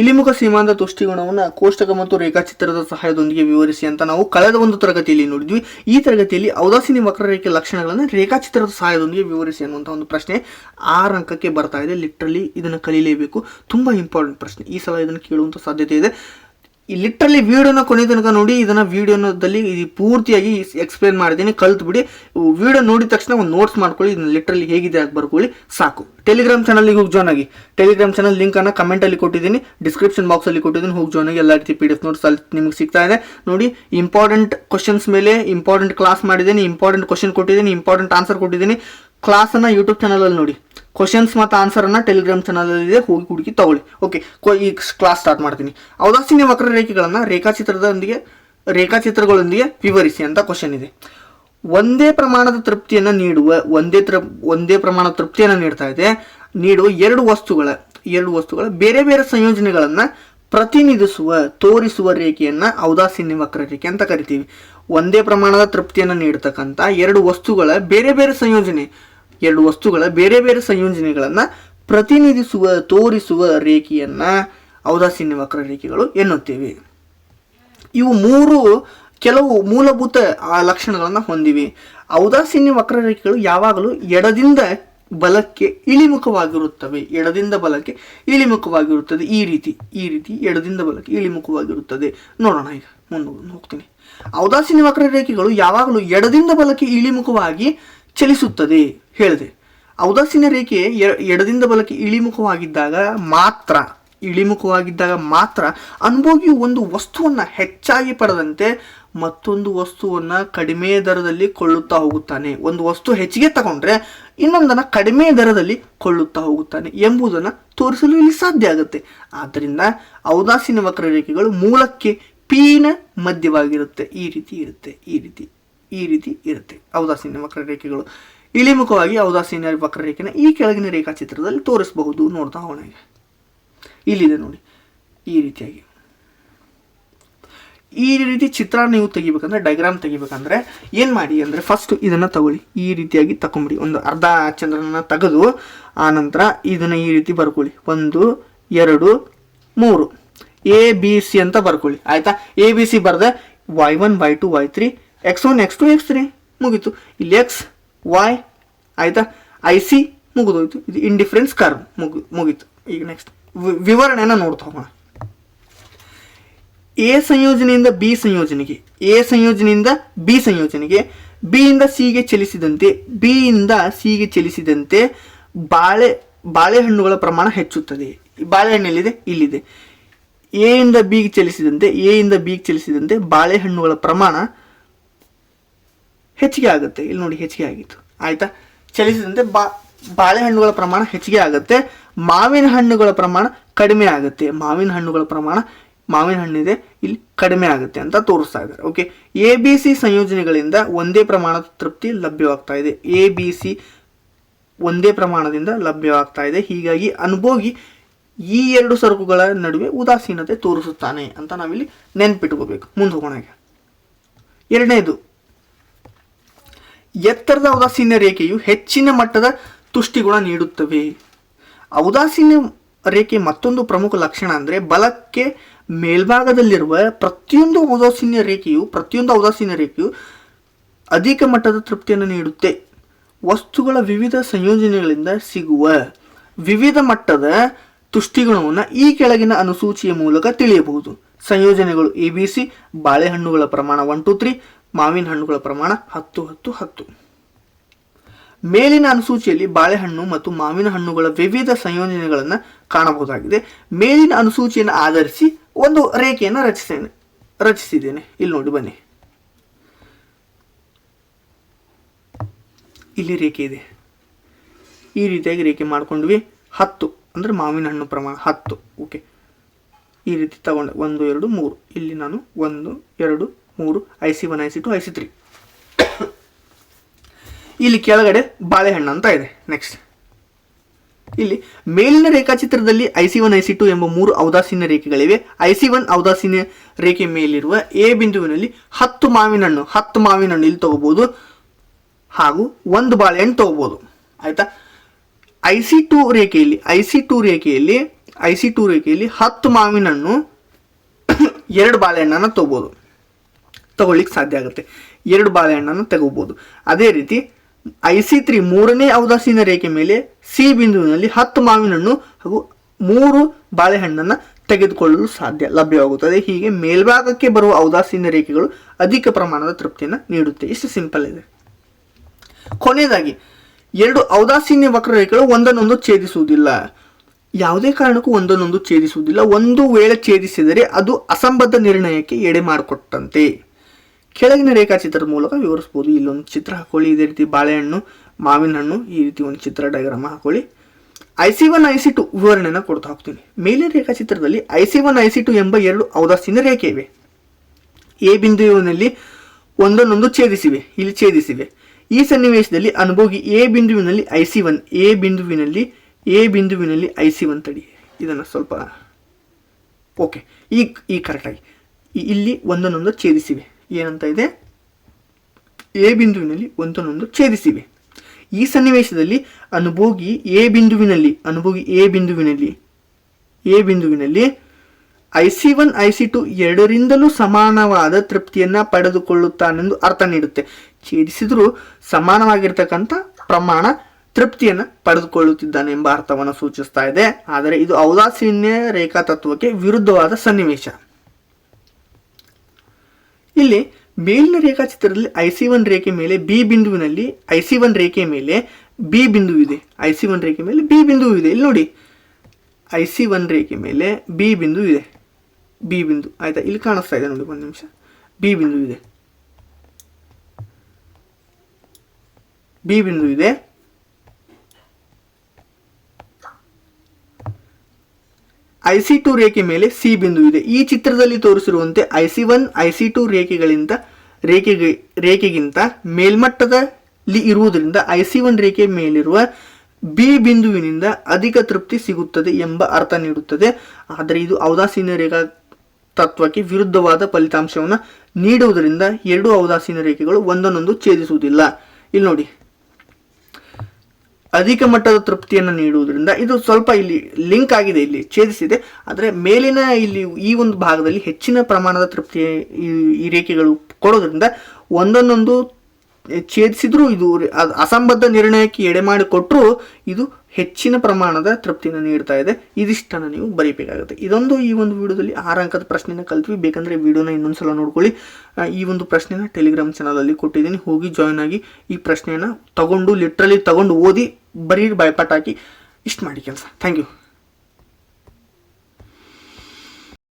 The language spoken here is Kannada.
ಇಳಿಮುಖ ಸೀಮಾಂತ ತುಷ್ಟಿಗುಣವನ್ನು ಕೋಷ್ಟಕ ಮತ್ತು ರೇಖಾಚಿತ್ರದ ಸಹಾಯದೊಂದಿಗೆ ವಿವರಿಸಿ ಅಂತ ನಾವು ಕಳೆದ ಒಂದು ತರಗತಿಯಲ್ಲಿ ನೋಡಿದ್ವಿ. ಈ ತರಗತಿಯಲ್ಲಿ ಔದಾಸೀನಿ ವಕ್ರರೇಖೆ ಲಕ್ಷಣಗಳನ್ನು ರೇಖಾಚಿತ್ರದ ಸಹಾಯದೊಂದಿಗೆ ವಿವರಿಸಿ ಅನ್ನುವಂಥ ಒಂದು ಪ್ರಶ್ನೆ ಆರು ಅಂಕಕ್ಕೆ ಬರ್ತಾ ಇದೆ. ಲಿಟ್ರಲಿ ಇದನ್ನು ಕಲೀಲೇಬೇಕು. ತುಂಬ ಇಂಪಾರ್ಟೆಂಟ್ ಪ್ರಶ್ನೆ. ಈ ಸಲ ಇದನ್ನು ಕೇಳುವಂಥ ಸಾಧ್ಯತೆ ಇದೆ. ಈ ಲಿಟ್ರಲಿ ವಿಡಿಯೋನ ಕೊನೆ ತನಕ ನೋಡಿ, ಇದನ್ನ ಈ ಪೂರ್ತಿಯಾಗಿ ಎಕ್ಸ್ಪ್ಲೇನ್ ಮಾಡಿದ್ದೀನಿ ಕಲ್ತು ಬಿಡಿ ವಿಡಿಯೋ ನೋಡಿದ ತಕ್ಷಣ ಒಂದು ನೋಟ್ಸ್ ಮಾಡ್ಕೊಳ್ಳಿ, ಇದನ್ನ ಲಿಟ್ರಲಿ ಹೇಗಿದೆ ಅಂತ ಬರ್ಕೊಳ್ಳಿ, ಸಾಕು. ಟೆಲಿಗ್ರಾಮ್ ಚಾನಲ್ಗೆ ಹೋಗಿ ಜಾಯ್ನ್ ಆಗಿ. ಟೆಲಿಗ್ರಾಮ್ ಚಾನಲ್ ಲಿಂಕ್ ಕಮೆಂಟಲ್ಲಿ ಕೊಟ್ಟಿದ್ದೀನಿ ಡಿಸ್ಕ್ರಿಪ್ಷನ್ ಬಾಕ್ಸ್ ಅಲ್ಲಿ ಕೊಟ್ಟಿದ್ದೀನಿ, ಹೋಗಿ ಜಾಯ್ನ್ ಆಗಿ, ಎಲ್ಲ ರೀತಿ ಪಿ ಡಿ ಎಫ್ ನೋಟ್ಸ್ ಅಲ್ಲಿ ನಿಮಗೆ ಸಿಗ್ತಾ ಇದೆ. ನೋಡಿ ಇಂಪಾರ್ಟೆಂಟ್ ಕ್ವಶನ್ಸ್ ಮೇಲೆ ಇಂಪಾರ್ಟೆಂಟ್ ಕ್ಲಾಸ್ ಮಾಡಿದ್ದೀನಿ ಇಂಪಾರ್ಟೆಂಟ್ ಕ್ವಶನ್ ಕೊಟ್ಟಿದ್ದೀನಿ ಇಂಪಾರ್ಟೆಂಟ್ ಆನ್ಸರ್ ಕೊಟ್ಟಿದ್ದೀನಿ. ಕ್ಲಾಸನ್ನು ಯೂಟ್ಯೂಬ್ ಚಾನಲಲ್ಲಿ ನೋಡಿ. ಕ್ವಶನ್ಸ್ ಮತ್ತು ಆನ್ಸರನ್ನು ಟೆಲಿಗ್ರಾಮ್ ಚಾನಲಲ್ಲಿ ಇದೆ, ಹೋಗಿ ಹುಡುಕಿ ತಗೊಳ್ಳಿ. ಓಕೆ ಈ ಕ್ಲಾಸ್ ಸ್ಟಾರ್ಟ್ ಮಾಡ್ತೀನಿ. ಔದಾಸೀನ್ಯ ವಕ್ರರೇಖೆಗಳನ್ನು ರೇಖಾಚಿತ್ರದೊಂದಿಗೆ, ರೇಖಾಚಿತ್ರಗಳೊಂದಿಗೆ ವಿವರಿಸಿ ಅಂತ ಕ್ವಶನ್ ಇದೆ. ಒಂದೇ ಪ್ರಮಾಣದ ತೃಪ್ತಿಯನ್ನು ನೀಡುವ, ಒಂದೇ ತೃ ಒಂದೇ ಪ್ರಮಾಣದ ತೃಪ್ತಿಯನ್ನು ನೀಡ್ತಾ ಇದೆ. ನೀಡುವ ಎರಡು ವಸ್ತುಗಳ ಎರಡು ವಸ್ತುಗಳ ಬೇರೆ ಬೇರೆ ಸಂಯೋಜನೆಗಳನ್ನು ಪ್ರತಿನಿಧಿಸುವ, ತೋರಿಸುವ ರೇಖೆಯನ್ನು ಔದಾಸೀನ್ಯ ವಕ್ರರೇಖೆ ಅಂತ ಕರಿತೀವಿ. ಒಂದೇ ಪ್ರಮಾಣದ ತೃಪ್ತಿಯನ್ನು ನೀಡತಕ್ಕಂಥ ಎರಡು ವಸ್ತುಗಳ ಬೇರೆ ಬೇರೆ ಸಂಯೋಜನೆ ಎರಡು ವಸ್ತುಗಳ ಬೇರೆ ಬೇರೆ ಸಂಯೋಜನೆಗಳನ್ನು ಪ್ರತಿನಿಧಿಸುವ, ತೋರಿಸುವ ರೇಖೆಯನ್ನು ಔದಾಸೀನ್ಯ ವಕ್ರರೇಖೆಗಳು ಎನ್ನುತ್ತೇವೆ. ಇವು ಮೂರು ಕೆಲವು ಮೂಲಭೂತ ಲಕ್ಷಣಗಳನ್ನು ಹೊಂದಿವೆ. ಔದಾಸೀನ್ಯ ವಕ್ರರೇಖೆಗಳು ಯಾವಾಗಲೂ ಎಡದಿಂದ ಬಲಕ್ಕೆ ಇಳಿಮುಖವಾಗಿರುತ್ತವೆ. ಎಡದಿಂದ ಬಲಕ್ಕೆ ಇಳಿಮುಖವಾಗಿರುತ್ತದೆ. ಈ ರೀತಿ ಈ ರೀತಿ ಎಡದಿಂದ ಬಲಕ್ಕೆ ಇಳಿಮುಖವಾಗಿರುತ್ತದೆ. ನೋಡೋಣ ಈಗ, ಮುಂದೆ ಹೋಗ್ತೀನಿ. ಔದಾಸೀನ್ಯ ವಕ್ರರೇಖೆಗಳು ಯಾವಾಗಲೂ ಎಡದಿಂದ ಬಲಕ್ಕೆ ಇಳಿಮುಖವಾಗಿ ಚಲಿಸುತ್ತದೆ, ಹೇಳಿದೆ. ಔದಾಸೀನ ರೇಖೆ ಎಡದಿಂದ ಬಲಕ್ಕೆ ಇಳಿಮುಖವಾಗಿದ್ದಾಗ ಮಾತ್ರ ಇಳಿಮುಖವಾಗಿದ್ದಾಗ ಮಾತ್ರ ಅನುಭೋಗಿಯು ಒಂದು ವಸ್ತುವನ್ನು ಹೆಚ್ಚಾಗಿ ಪಡೆದಂತೆ ಮತ್ತೊಂದು ವಸ್ತುವನ್ನು ಕಡಿಮೆ ದರದಲ್ಲಿ ಕೊಳ್ಳುತ್ತಾ ಹೋಗುತ್ತಾನೆ. ಒಂದು ವಸ್ತು ಹೆಚ್ಚಿಗೆ ತಗೊಂಡ್ರೆ ಇನ್ನೊಂದನ್ನು ಕಡಿಮೆ ದರದಲ್ಲಿ ಕೊಳ್ಳುತ್ತಾ ಹೋಗುತ್ತಾನೆ ಎಂಬುದನ್ನು ತೋರಿಸಲು ಇಲ್ಲಿ ಸಾಧ್ಯ ಆಗುತ್ತೆ. ಆದ್ದರಿಂದ ಔದಾಸೀನ ವಕ್ರರೇಖೆಗಳು ಮೂಲಕ್ಕೆ ಪೀನ ಮಧ್ಯವಾಗಿರುತ್ತೆ. ಈ ರೀತಿ ಇರುತ್ತೆ, ಈ ರೀತಿ ಈ ರೀತಿ ಇರುತ್ತೆ. ಔದಾಸೀನ್ಯ ವಕ್ರರೇಖೆಗಳು. ಇಳಿಮುಖವಾಗಿ ಔದಾಸೀನ್ಯ ವಕ್ರರೇಖೆನ ಈ ಕೆಳಗಿನ ರೇಖಾಚಿತ್ರದಲ್ಲಿ ತೋರಿಸಬಹುದು. ನೋಡ್ತಾ ಹೋಗೋಣ ಇಲ್ಲಿದೆ ನೋಡಿ. ಈ ರೀತಿಯಾಗಿ. ಈ ರೀತಿ ಚಿತ್ರ ನೀವು ತೆಗಿಬೇಕಂದ್ರೆ ಡೈಗ್ರಾಮ್ ತೆಗಿಬೇಕಂದ್ರೆ ಏನು ಮಾಡಿ ಅಂದರೆ ಫಸ್ಟ್ ಇದನ್ನು ತಗೊಳ್ಳಿ. ಈ ರೀತಿಯಾಗಿ ತಗೊಂಬಿಡಿ ಒಂದು ಅರ್ಧ ಚಂದ್ರನ ತೆಗೆದು ಆನಂತರ ನಂತರ ಇದನ್ನು ಈ ರೀತಿ ಬರ್ಕೊಳ್ಳಿ. ಒಂದು, ಎರಡು, ಮೂರು. ಎ ಬಿ ಸಿ ಅಂತ ಬರ್ಕೊಳ್ಳಿ. ಆಯ್ತಾ? ಎ ಬಿ ಸಿ ಬರ್ದೆ Y one Y two Y three X one X two X three ಮುಗೀತು. ಇಲ್ಲಿ ಎಕ್ಸ್ ವೈ ಆಯಿತಾ? ಐ ಸಿ ಮುಗಿದೋಯ್ತು. ಇದು ಇಂಡಿಫರೆನ್ಸ್ ಕರ್ವ್ ಮುಗಿ, ಮುಗೀತು. ಈಗ ನೆಕ್ಸ್ಟ್ ವಿವರಣೆಯನ್ನು ನೋಡ್ತಾ ಹೋಗೋಣ. ಎ ಸಂಯೋಜನೆಯಿಂದ ಬಿ ಸಂಯೋಜನೆಗೆ. ಎ ಸಂಯೋಜನೆಯಿಂದ ಬಿ ಸಂಯೋಜನೆಗೆ. ಬಿ ಇಂದ ಸಿಗೆ ಚಲಿಸಿದಂತೆ ಬಿ ಇಂದ ಸಿಗೆ ಚಲಿಸಿದಂತೆ ಬಾಳೆ, ಬಾಳೆಹಣ್ಣುಗಳ ಪ್ರಮಾಣ ಹೆಚ್ಚುತ್ತದೆ. ಬಾಳೆಹಣ್ಣಲ್ಲಿದೆ ಇಲ್ಲಿದೆ. ಎ ಇಂದ ಬಿಗೆ ಚಲಿಸಿದಂತೆ ಎ ಇಂದ ಬಿಗೆ ಚಲಿಸಿದಂತೆ ಬಾಳೆಹಣ್ಣುಗಳ ಪ್ರಮಾಣ ಹೆಚ್ಚಿಗೆ ಆಗುತ್ತೆ. ಇಲ್ಲಿ ನೋಡಿ ಹೆಚ್ಚಿಗೆ ಆಗಿತ್ತು. ಆಯ್ತಾ? ಚಲಿಸಿದಂತೆ ಬಾ, ಬಾಳೆಹಣ್ಣುಗಳ ಪ್ರಮಾಣ ಹೆಚ್ಚಿಗೆ ಆಗುತ್ತೆ. ಮಾವಿನ ಹಣ್ಣುಗಳ ಪ್ರಮಾಣ ಕಡಿಮೆ ಆಗುತ್ತೆ. ಮಾವಿನ ಹಣ್ಣುಗಳ ಪ್ರಮಾಣ, ಮಾವಿನ ಹಣ್ಣಿದೆ ಇಲ್ಲಿ ಕಡಿಮೆ ಆಗುತ್ತೆ ಅಂತ ತೋರಿಸ್ತಾ ಇದ್ದಾರೆ. ಓಕೆ ಎ ಬಿ ಸಿ ಸಂಯೋಜನೆಗಳಿಂದ ಒಂದೇ ಪ್ರಮಾಣದ ತೃಪ್ತಿ ಲಭ್ಯವಾಗ್ತಾ ಇದೆ. ಎ ಬಿ ಸಿ ಒಂದೇ ಪ್ರಮಾಣದಿಂದ ಲಭ್ಯವಾಗ್ತಾ ಇದೆ. ಹೀಗಾಗಿ ಅನುಭೋಗಿ ಈ ಎರಡು ಸರಕುಗಳ ನಡುವೆ ಉದಾಸೀನತೆ ತೋರಿಸುತ್ತಾನೆ ಅಂತ ನಾವಿಲ್ಲಿ ನೆನ್ಪಿಟ್ಕೋಬೇಕು. ಮುಂದೆ ಹೋಗೋಣ ಎರಡನೇದು ಎತ್ತರದ ಔದಾಸೀನ್ಯ ರೇಖೆಯು ಹೆಚ್ಚಿನ ಮಟ್ಟದ ತುಷ್ಟಿಗುಣ ನೀಡುತ್ತವೆ. ಔದಾಸೀನ್ಯ ರೇಖೆ ಮತ್ತೊಂದು ಪ್ರಮುಖ ಲಕ್ಷಣ ಅಂದರೆ ಬಲಕ್ಕೆ ಮೇಲ್ಭಾಗದಲ್ಲಿರುವ ಪ್ರತಿಯೊಂದು ಔದಾಸೀನ್ಯ ರೇಖೆಯು, ಪ್ರತಿಯೊಂದು ಔದಾಸೀನ್ಯ ರೇಖೆಯು ಅಧಿಕ ಮಟ್ಟದ ತೃಪ್ತಿಯನ್ನು ನೀಡುತ್ತೆ. ವಸ್ತುಗಳ ವಿವಿಧ ಸಂಯೋಜನೆಗಳಿಂದ ಸಿಗುವ ವಿವಿಧ ಮಟ್ಟದ ತುಷ್ಟಿಗುಣವನ್ನು ಈ ಕೆಳಗಿನ ಅನುಸೂಚಿಯ ಮೂಲಕ ತಿಳಿಯಬಹುದು. ಸಂಯೋಜನೆಗಳು ಎ, ಬಿ, ಸಿ, ಬಾಳೆಹಣ್ಣುಗಳ ಪ್ರಮಾಣ ಒನ್ ಟು, ತ್ರೀ ಮಾವಿನ ಹಣ್ಣುಗಳ ಪ್ರಮಾಣ ಹತ್ತು ಹತ್ತು ಹತ್ತು. ಮೇಲಿನ ಅನುಸೂಚಿಯಲ್ಲಿ ಬಾಳೆಹಣ್ಣು ಮತ್ತು ಮಾವಿನ ಹಣ್ಣುಗಳ ವಿವಿಧ ಸಂಯೋಜನೆಗಳನ್ನು ಕಾಣಬಹುದಾಗಿದೆ. ಮೇಲಿನ ಅನುಸೂಚಿಯನ್ನು ಆಧರಿಸಿ ಒಂದು ರೇಖೆಯನ್ನು ರಚಿಸ್ತೇನೆ. ರಚಿಸಿದ್ದೇನೆ. ಇಲ್ಲಿ ನೋಡಿ, ಬನ್ನಿ. ಇಲ್ಲಿ ರೇಖೆ ಇದೆ. ಈ ರೀತಿಯಾಗಿ ರೇಖೆ ಮಾಡ್ಕೊಂಡ್ವಿ. ಹತ್ತು ಅಂದರೆ ಮಾವಿನ ಹಣ್ಣು ಪ್ರಮಾಣ ಹತ್ತು. ಓಕೆ ಈ ರೀತಿ ತಗೊಂಡೆ. ಒಂದು, ಎರಡು, ಮೂರು. ಇಲ್ಲಿ ನಾನು ಒಂದು, ಎರಡು ಮೂರು, I C one, I C two, I C three. ಇಲ್ಲಿ ಕೆಳಗಡೆ ಬಾಳೆಹಣ್ಣು ಅಂತ ಇದೆ. ನೆಕ್ಸ್ಟ್ ಇಲ್ಲಿ ಮೇಲಿನ ರೇಖಾಚಿತ್ರದಲ್ಲಿ I C one, I C two ಎಂಬ ಮೂರು ಔದಾಸೀನ ರೇಖೆಗಳಿವೆ. ಐ ಸಿ ಒನ್ ಔದಾಸೀನ ರೇಖೆ ಮೇಲಿರುವ ಎ ಬಿಂದುವಿನಲ್ಲಿ ಹತ್ತು ಮಾವಿನ ಹಣ್ಣು ಹತ್ತು ಮಾವಿನ ಹಣ್ಣು ಇಲ್ಲಿ ತಗೋಬಹುದು ಹಾಗೂ ಒಂದು ಬಾಳೆಹಣ್ಣು ತಗೋಬಹುದು ಆಯ್ತಾ? ಐ ಸಿ ಟು ರೇಖೆಯಲ್ಲಿ, ಐ ಸಿ ಟು ರೇಖೆಯಲ್ಲಿ, ಐ ಸಿ ಟು ರೇಖೆಯಲ್ಲಿ ಹತ್ತು ಮಾವಿನ ಹಣ್ಣು ಎರಡು ಬಾಳೆಹಣ್ಣನ್ನು ತಗೋಬೋದು. ತಗೊಳ್ಳಿಕ್ಕೆ ಸಾಧ್ಯ ಆಗುತ್ತೆ. ಎರಡು ಬಾಳೆಹಣ್ಣನ್ನು ತಗೋಬೋದು. ಅದೇ ರೀತಿ ಐ ಸಿ ತ್ರೀ ಮೂರನೇ ಔದಾಸೀನ ರೇಖೆ ಮೇಲೆ ಸಿ ಬಿಂದುವಿನಲ್ಲಿ ಹತ್ತು ಮಾವಿನ ಹಣ್ಣು ಹಾಗೂ ಮೂರು ಬಾಳೆಹಣ್ಣನ್ನು ತೆಗೆದುಕೊಳ್ಳಲು ಸಾಧ್ಯ, ಲಭ್ಯವಾಗುತ್ತದೆ. ಹೀಗೆ ಮೇಲ್ಭಾಗಕ್ಕೆ ಬರುವ ಔದಾಸೀನ ರೇಖೆಗಳು ಅಧಿಕ ಪ್ರಮಾಣದ ತೃಪ್ತಿಯನ್ನು ನೀಡುತ್ತೆ. ಇಷ್ಟು ಸಿಂಪಲ್ ಇದೆ. ಕೊನೆಯದಾಗಿ, ಎರಡು ಔದಾಸೀನ್ಯ ವಕ್ರರೇಖೆಗಳು ಒಂದನ್ನೊಂದು ಛೇದಿಸುವುದಿಲ್ಲ. ಯಾವುದೇ ಕಾರಣಕ್ಕೂ ಒಂದನ್ನೊಂದು ಛೇದಿಸುವುದಿಲ್ಲ. ಒಂದು ವೇಳೆ ಛೇದಿಸಿದರೆ ಅದು ಅಸಂಬದ್ಧ ನಿರ್ಣಯಕ್ಕೆ ಎಡೆ ಮಾಡಿಕೊಟ್ಟಂತೆ ಕೆಳಗಿನ ರೇಖಾಚಿತ್ರದ ಮೂಲಕ ವಿವರಿಸ್ಬೋದು ಇಲ್ಲೊಂದು ಚಿತ್ರ ಹಾಕೊಳ್ಳಿ. ಇದೇ ರೀತಿ ಬಾಳೆಹಣ್ಣು ಮಾವಿನ ಹಣ್ಣು ಈ ರೀತಿ ಒಂದು ಚಿತ್ರ ಡಯಾಗ್ರಾಮ್ ಹಾಕೊಳ್ಳಿ. I C one I C two ವಿವರಣೆಯನ್ನು ಕೊಡ್ತಾ ಹೋಗ್ತೀನಿ. ಮೇಲಿನ ರೇಖಾಚಿತ್ರದಲ್ಲಿ I C one I C two ಎಂಬ ಎರಡು ಔದಾಸೀನ ರೇಖೆ ಇವೆ ಎ ಬಿಂದುವಿನಲ್ಲಿ ಒಂದನ್ನೊಂದು ಛೇದಿಸಿವೆ. ಇಲ್ಲಿ ಛೇದಿಸಿವೆ. ಈ ಸನ್ನಿವೇಶದಲ್ಲಿ ಅನುಭೋಗಿ ಎ ಬಿಂದುವಿನಲ್ಲಿ ಐ ಸಿ ಒನ್ ಎ ಬಿಂದುವಿನಲ್ಲಿ ಎ ಬಿಂದುವಿನಲ್ಲಿ ಐ ಸಿ ಒನ್ ತಡಿ. ಇದನ್ನು ಸ್ವಲ್ಪ, ಓಕೆ. ಈ ಈ ಕರೆಕ್ಟಾಗಿ ಇಲ್ಲಿ ಒಂದನ್ನೊಂದು ಛೇದಿಸಿವೆ. ಏನಂತ ಇದೆ? ಎ ಬಿಂದುವಿನಲ್ಲಿ ಒಂದನ್ನೊಂದು ಛೇದಿಸಿವೆ. ಈ ಸನ್ನಿವೇಶದಲ್ಲಿ ಅನುಭೋಗಿ ಎ ಬಿಂದುವಿನಲ್ಲಿ, ಅನುಭೋಗಿ ಎ ಬಿಂದುವಿನಲ್ಲಿ ಎ ಬಿಂದುವಿನಲ್ಲಿ I C one, I C two ಎರಡರಿಂದಲೂ ಸಮಾನವಾದ ತೃಪ್ತಿಯನ್ನು ಪಡೆದುಕೊಳ್ಳುತ್ತಾನೆಂದು ಅರ್ಥ ನೀಡುತ್ತೆ. ಛೇದಿಸಿದರೂ ಸಮಾನವಾಗಿರ್ತಕ್ಕಂಥ ಪ್ರಮಾಣ ತೃಪ್ತಿಯನ್ನು ಪಡೆದುಕೊಳ್ಳುತ್ತಿದ್ದಾನೆ ಎಂಬ ಅರ್ಥವನ್ನು ಸೂಚಿಸ್ತಾ ಇದೆ. ಆದರೆ ಇದು ಔದಾಸೀನ್ಯ ರೇಖಾ ತತ್ವಕ್ಕೆ ವಿರುದ್ಧವಾದ ಸನ್ನಿವೇಶ. ಇಲ್ಲಿ ಮೇಲಿನ ರೇಖಾಚಿತ್ರದಲ್ಲಿ ಐ ಸಿ ಒನ್ ರೇಖೆ ಮೇಲೆ ಬಿ ಬಿಂದುವಿನಲ್ಲಿ ಐ ಸಿ ಒನ್ ರೇಖೆ ಮೇಲೆ ಬಿ ಬಿಂದು ಇದೆ ಐ ಸಿ ಒನ್ ರೇಖೆ ಮೇಲೆ ಬಿ ಬಿಂದು ಇದೆ ಇಲ್ಲಿ ನೋಡಿ. ಐ ಸಿ ಒನ್ ರೇಖೆ ಮೇಲೆ ಬಿ ಬಿಂದು ಇದೆ ಬಿ ಬಿಂದು. ಆಯ್ತಾ? ಇಲ್ಲಿ ಕಾಣಿಸ್ತಾ ಇದೆ ನೋಡಿ, ಒಂದು ನಿಮಿಷ. ಬಿ ಬಿಂದು ಇದೆ ಬಿ ಬಿಂದು ಇದೆ ಐ ಸಿ ಟು ರೇಖೆ ಮೇಲೆ ಸಿ ಬಿಂದು ಇದೆ. ಈ ಚಿತ್ರದಲ್ಲಿ ತೋರಿಸಿರುವಂತೆ I C one I C two ರೇಖೆಗಳಿಂದ ರೇಖೆಗೆ, ರೇಖೆಗಿಂತ ಮೇಲ್ಮಟ್ಟದಲ್ಲಿ ಇರುವುದರಿಂದ ಐ ಸಿ ಒನ್ ರೇಖೆ ಮೇಲಿರುವ ಬಿ ಬಿಂದುವಿನಿಂದ ಅಧಿಕ ತೃಪ್ತಿ ಸಿಗುತ್ತದೆ ಎಂಬ ಅರ್ಥ ನೀಡುತ್ತದೆ. ಆದರೆ ಇದು ಔದಾಸೀನ ರೇಖಾ ತತ್ವಕ್ಕೆ ವಿರುದ್ಧವಾದ ಫಲಿತಾಂಶವನ್ನು ನೀಡುವುದರಿಂದ ಎರಡು ಔದಾಸೀನ ರೇಖೆಗಳು ಒಂದನ್ನೊಂದು ಛೇದಿಸುವುದಿಲ್ಲ. ಇಲ್ಲಿ ನೋಡಿ. ಅಧಿಕ ಮಟ್ಟದ ತೃಪ್ತಿಯನ್ನು ನೀಡುವುದರಿಂದ ಇದು ಸ್ವಲ್ಪ ಇಲ್ಲಿ ಲಿಂಕ್ ಆಗಿದೆ ಇಲ್ಲಿ ಛೇದಿಸಿದೆ. ಆದರೆ ಮೇಲಿನ ಇಲ್ಲಿ ಈ ಒಂದು ಭಾಗದಲ್ಲಿ ಹೆಚ್ಚಿನ ಪ್ರಮಾಣದ ತೃಪ್ತಿ ಈ ರೇಖೆಗಳು ಕೊಡೋದ್ರಿಂದ ಒಂದನ್ನೊಂದು ಛೇದಿಸಿದ್ರೂ ಇದು ಅಸಂಬದ್ಧ ನಿರ್ಣಯಕ್ಕೆ ಎಡೆ ಮಾಡಿಕೊಟ್ರೂ ಇದು ಹೆಚ್ಚಿನ ಪ್ರಮಾಣದ ತೃಪ್ತಿಯನ್ನು ನೀಡ್ತಾ ಇದೆ. ಇದಿಷ್ಟನ್ನು ನೀವು ಬರೀಬೇಕಾಗುತ್ತೆ. ಇದೊಂದು ಈ ಒಂದು ವಿಡಿಯೋದಲ್ಲಿ ಆರು ಅಂಕದ ಪ್ರಶ್ನೆನ ಕಲ್ತ್ವಿ. ಬೇಕಂದರೆ ವಿಡಿಯೋನ ಇನ್ನೊಂದ್ಸಲ ನೋಡ್ಕೊಳ್ಳಿ. ಆ, ಈ ಒಂದು ಪ್ರಶ್ನೆನ ಟೆಲಿಗ್ರಾಮ್ ಚಾನಲಲ್ಲಿ ಕೊಟ್ಟಿದ್ದೀನಿ. ಹೋಗಿ ಜಾಯ್ನ್ ಆಗಿ ಈ ಪ್ರಶ್ನೆಯನ್ನು ತಗೊಂಡು ಲಿಟ್ರಲಿ ತಗೊಂಡು ಓದಿ ಬರೀ ಬಾಯ್ಪಾಟ್ ಹಾಕಿ ಇಷ್ಟು ಮಾಡಿ ಕೆಲಸ. Thank you